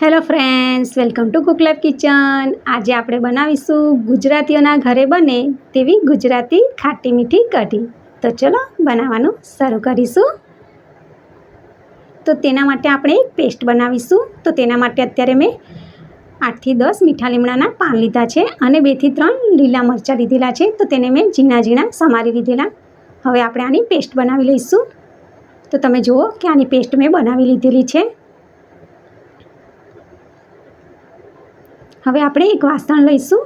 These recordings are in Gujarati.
Hello friends welcome to Cook Lab Kitchen આજે આપણે બનાવીશું ગુજરાતીઓના ઘરે બને તેવી ગુજરાતી ખાટી મીઠી કઢી. તો ચલો બનાવવાનું શરૂ કરીશું. તો તેના માટે આપણે એક પેસ્ટ બનાવીશું. તો તેના માટે અત્યારે મેં આઠથી દસ મીઠા લીમડાના પાન લીધા છે અને બેથી ત્રણ લીલા મરચાં લીધેલા છે. તો તેને મેં ઝીણા ઝીણા સમારી લીધેલા. હવે આપણે આની પેસ્ટ બનાવી લઈશું. તો તમે જુઓ કે આની પેસ્ટ મેં બનાવી લીધેલી છે. હવે આપણે એક વાસણ લઈશું.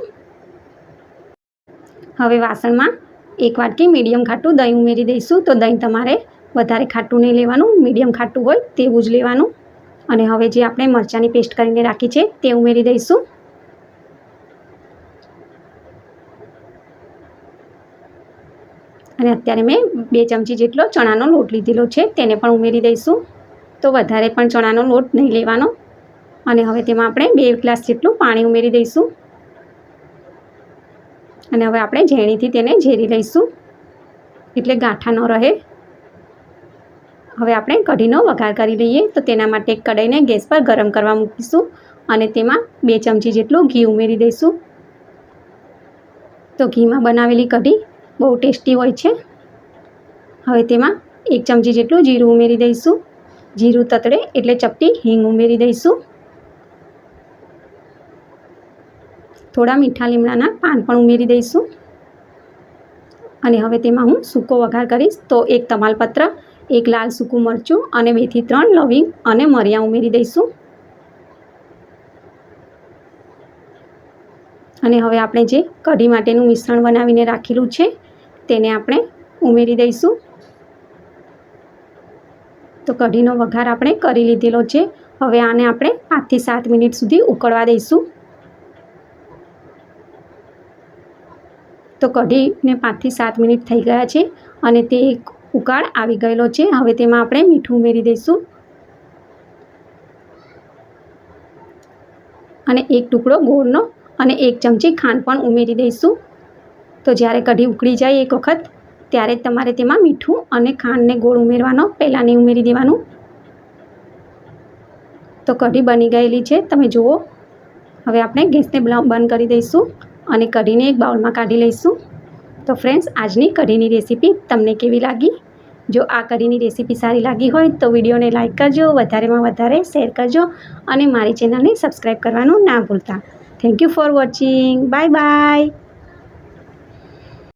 હવે વાસણમાં એક વાટકી મીડિયમ ખાટું દહીં ઉમેરી દઈશું. તો દહીં તમારે વધારે ખાટું નહીં લેવાનું, મીડિયમ ખાટું હોય તેવું જ લેવાનું. અને હવે જે આપણે મરચાંની પેસ્ટ કરીને રાખી છે તે ઉમેરી દઈશું. અને અત્યારે મેં બે ચમચી જેટલો ચણાનો લોટ લીધેલો છે, તેને પણ ઉમેરી દઈશું. તો વધારે પણ ચણાનો લોટ નહીં લેવાનો. અને હવે તેમાં આપણે બે ગ્લાસ જેટલું પાણી ઉમેરી દઈશું. અને હવે આપણે ઝેણીથી તેને ઝેરી લઈશું. એટલે ગાંઠા ન રહે. હવે આપણે કઢીનો વઘાર કરી લઈએ. તો તેના માટે કઢાઈને ગેસ પર ગરમ કરવા મૂકીશું અને તેમાં બે ચમચી જેટલું ઘી ઉમેરી દઈશું. તો ઘીમાં બનાવેલી કઢી બહુ ટેસ્ટી હોય છે. હવે તેમાં એક ચમચી જેટલું જીરું ઉમેરી દઈશું. જીરું તતડે એટલે ચપટી હિંગ ઉમેરી દઈશું. થોડા મીઠા લીમડાના પાન પણ ઉમેરી દઈશું. અને હવે તેમાં હું સૂકો વઘાર કરીશ. તો એક તમાલપત્ર, એક લાલ સૂકું મરચું અને બેથી ત્રણ લવિંગ અને મરિયા ઉમેરી દઈશું. અને હવે આપણે જે કઢી માટેનું મિશ્રણ બનાવીને રાખેલું છે, તેને આપણે ઉમેરી દઈશું. તો કઢીનો વઘાર આપણે કરી લીધેલો છે. હવે આને આપણે પાંચથી સાત મિનિટ સુધી ઉકળવા દઈશું. તો કઢીને પાંચથી સાત મિનિટ થઈ ગયા છે અને તે એક ઉકાળ આવી ગયેલો છે. હવે તેમાં આપણે મીઠું ઉમેરી દઈશું. અને એક ટુકડો ગોળનો અને એક ચમચી ખાંડ પણ ઉમેરી દઈશું. તો જ્યારે કઢી ઉકળી જાય એક વખત, ત્યારે તમારે તેમાં મીઠું અને ખાંડને ગોળ ઉમેરવાનો પહેલાં નહીં ઉમેરી દેવાનું. તો કઢી બની ગયેલી છે. તમે જુઓ, હવે આપણે ગેસને બંધ કરી દઈશું. અને કઢીને એક બાઉલમાં કાઢી લઈશું. તો ફ્રેન્ડ્સ આજની કઢીની રેસીપી તમને કેવી લાગી? જો આ કઢીની રેસીપી સારી લાગી હોય તો વિડીયોને લાઇક કરજો, વધારેમાં વધારે શેર કરજો અને મારી ચેનલને સબસ્ક્રાઈબ કરવાનું ના ભૂલતા. Thank you for watching bye bye